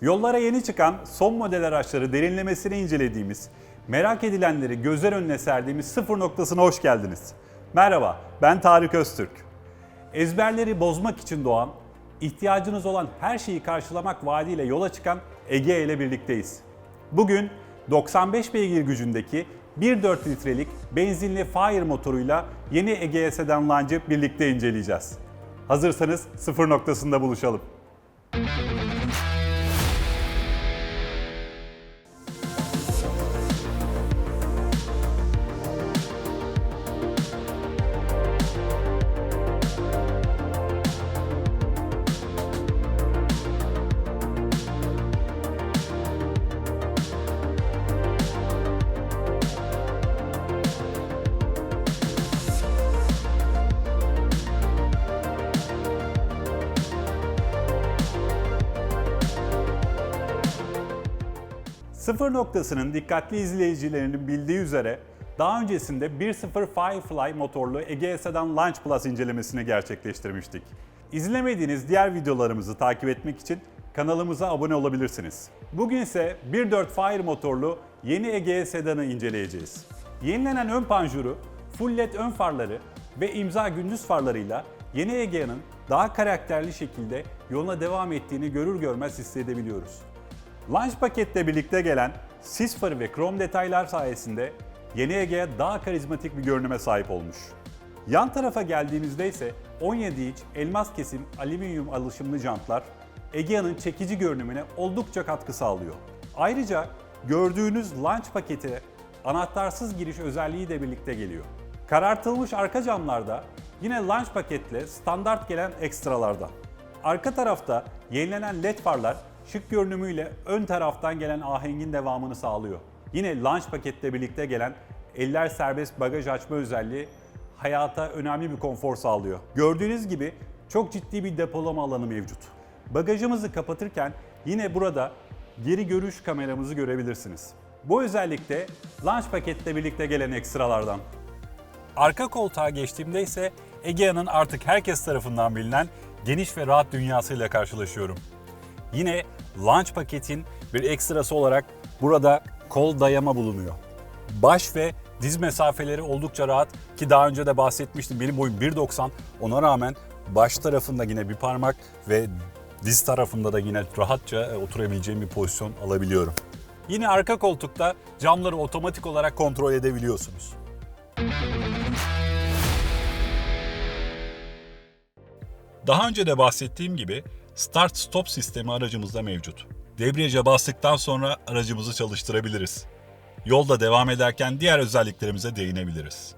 Yollara yeni çıkan son model araçları derinlemesine incelediğimiz, merak edilenleri gözler önüne serdiğimiz sıfır noktasına hoş geldiniz. Merhaba, ben Tarık Öztürk. Ezberleri bozmak için doğan, ihtiyacınız olan her şeyi karşılamak vaadiyle yola çıkan Ege ile birlikteyiz. Bugün 95 beygir gücündeki 1.4 litrelik benzinli Fire motoruyla yeni Egea Sedan Lance'ı birlikte inceleyeceğiz. Hazırsanız sıfır noktasında buluşalım. Sıfır noktasının dikkatli izleyicilerinin bildiği üzere daha öncesinde 1.0 Firefly motorlu Egea Sedan Launch Plus incelemesini gerçekleştirmiştik. İzlemediğiniz diğer videolarımızı takip etmek için kanalımıza abone olabilirsiniz. Bugün ise 1.4 Fire motorlu yeni Egea Sedan'ı inceleyeceğiz. Yenilenen ön panjuru, full led ön farları ve imza gündüz farlarıyla yeni Egea'nın daha karakterli şekilde yoluna devam ettiğini görür görmez hissedebiliyoruz. Launch paketle birlikte gelen sis ve krom detaylar sayesinde yeni Egea daha karizmatik bir görünüme sahip olmuş. Yan tarafa geldiğimizde ise 17 inç elmas kesim alüminyum alışımlı jantlar Egea'nın çekici görünümüne oldukça katkı sağlıyor. Ayrıca gördüğünüz launch paketi anahtarsız giriş özelliği de birlikte geliyor. Karartılmış arka camlarda yine launch paketle standart gelen ekstralardan. Arka tarafta yenilenen led farlar şık görünümüyle ön taraftan gelen ahengin devamını sağlıyor. Yine launch paketle birlikte gelen eller serbest bagaj açma özelliği hayata önemli bir konfor sağlıyor. Gördüğünüz gibi çok ciddi bir depolama alanı mevcut. Bagajımızı kapatırken yine burada geri görüş kameramızı görebilirsiniz. Bu özellik de launch paketle birlikte gelen ekstralardan. Arka koltuğa geçtiğimde ise Egea'nın artık herkes tarafından bilinen geniş ve rahat dünyasıyla karşılaşıyorum. Yine launch paketin bir ekstrası olarak burada kol dayama bulunuyor. Baş ve diz mesafeleri oldukça rahat ki daha önce de bahsetmiştim. Benim boyum 1.90 ona rağmen baş tarafında yine bir parmak ve diz tarafında da yine rahatça e, oturabileceğim bir pozisyon alabiliyorum. Yine arka koltukta camları otomatik olarak kontrol edebiliyorsunuz. Daha önce de bahsettiğim gibi Start Stop sistemi aracımızda mevcut. Debriyaja bastıktan sonra aracımızı çalıştırabiliriz. Yolda devam ederken diğer özelliklerimize değinebiliriz.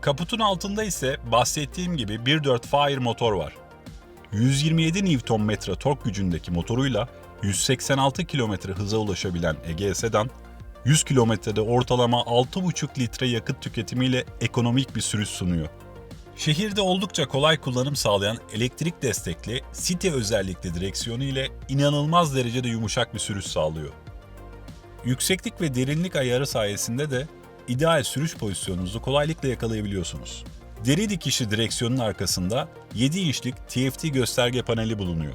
Kaputun altında ise bahsettiğim gibi 1.4 Fire motor var. 127 Nm tork gücündeki motoruyla 186 km hıza ulaşabilen Egea Sedan, 100 kilometrede ortalama 6,5 litre yakıt tüketimiyle ekonomik bir sürüş sunuyor. Şehirde oldukça kolay kullanım sağlayan elektrik destekli City özellikli direksiyonu ile inanılmaz derecede yumuşak bir sürüş sağlıyor. Yükseklik ve derinlik ayarı sayesinde de ideal sürüş pozisyonunuzu kolaylıkla yakalayabiliyorsunuz. Deri dikişi direksiyonun arkasında 7 inçlik TFT gösterge paneli bulunuyor.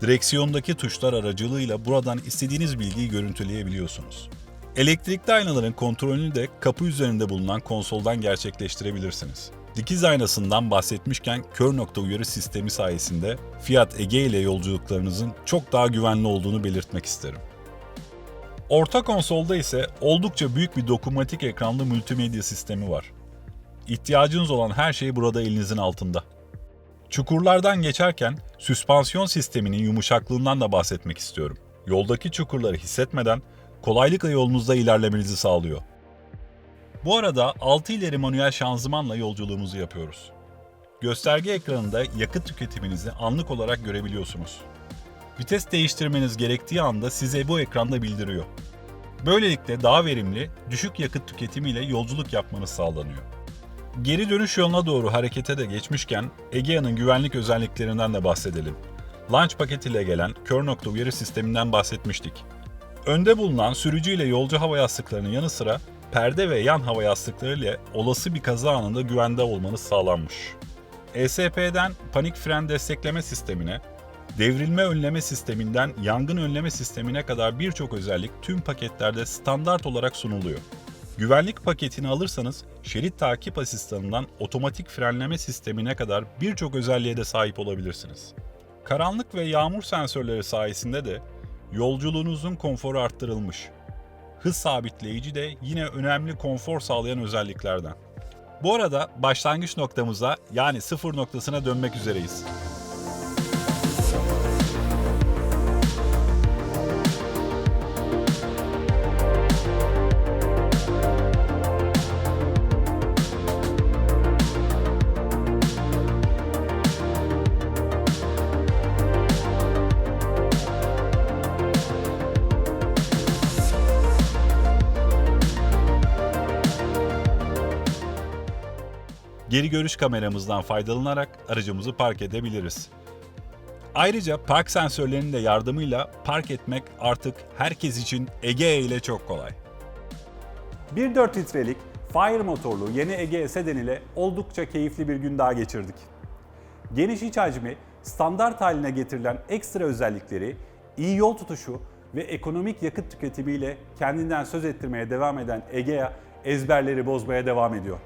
Direksiyondaki tuşlar aracılığıyla buradan istediğiniz bilgiyi görüntüleyebiliyorsunuz. Elektrikli aynaların kontrolünü de kapı üzerinde bulunan konsoldan gerçekleştirebilirsiniz. Dikiz aynasından bahsetmişken kör nokta uyarı sistemi sayesinde Fiat Ege ile yolculuklarınızın çok daha güvenli olduğunu belirtmek isterim. Orta konsolda ise oldukça büyük bir dokunmatik ekranlı multimedya sistemi var. İhtiyacınız olan her şey burada elinizin altında. Çukurlardan geçerken süspansiyon sisteminin yumuşaklığından da bahsetmek istiyorum. Yoldaki çukurları hissetmeden kolaylıkla yolunuzda ilerlemenizi sağlıyor. Bu arada 6 ileri manuel şanzımanla yolculuğumuzu yapıyoruz. Gösterge ekranında yakıt tüketiminizi anlık olarak görebiliyorsunuz. Vites değiştirmeniz gerektiği anda size bu ekranda bildiriyor. Böylelikle daha verimli, düşük yakıt tüketimiyle yolculuk yapmanız sağlanıyor. Geri dönüş yoluna doğru harekete de geçmişken Egea'nın güvenlik özelliklerinden de bahsedelim. Launch paketiyle gelen kör nokta uyarı sisteminden bahsetmiştik. Önde bulunan sürücü ile yolcu hava yastıklarının yanı sıra perde ve yan hava yastıkları ile olası bir kaza anında güvende olmanız sağlanmış. ESP'den panik fren destekleme sistemine, devrilme önleme sisteminden yangın önleme sistemine kadar birçok özellik tüm paketlerde standart olarak sunuluyor. Güvenlik paketini alırsanız şerit takip asistanından otomatik frenleme sistemine kadar birçok özelliğe de sahip olabilirsiniz. Karanlık ve yağmur sensörleri sayesinde de yolculuğunuzun konforu arttırılmış. Hız sabitleyici de yine önemli konfor sağlayan özelliklerden. Bu arada başlangıç noktamıza yani sıfır noktasına dönmek üzereyiz. Geri görüş kameramızdan faydalanarak aracımızı park edebiliriz. Ayrıca park sensörlerinin de yardımıyla park etmek artık herkes için Egea ile çok kolay. 1.4 litrelik Fire motorlu yeni Ege Seden ile oldukça keyifli bir gün daha geçirdik. Geniş iç hacmi, standart haline getirilen ekstra özellikleri, iyi yol tutuşu ve ekonomik yakıt tüketimiyle kendinden söz ettirmeye devam eden Egea ezberleri bozmaya devam ediyor.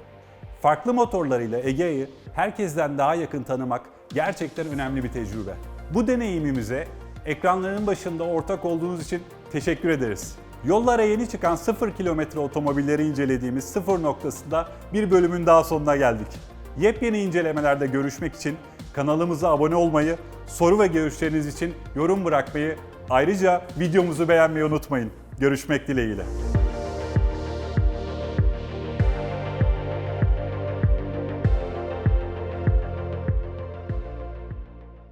Farklı motorlarıyla Egea'yı herkesten daha yakın tanımak gerçekten önemli bir tecrübe. Bu deneyimimize ekranların başında ortak olduğunuz için teşekkür ederiz. Yollara yeni çıkan 0 kilometre otomobilleri incelediğimiz sıfır noktasında bir bölümün daha sonuna geldik. Yepyeni incelemelerde görüşmek için kanalımıza abone olmayı, soru ve görüşleriniz için yorum bırakmayı, ayrıca videomuzu beğenmeyi unutmayın. Görüşmek dileğiyle.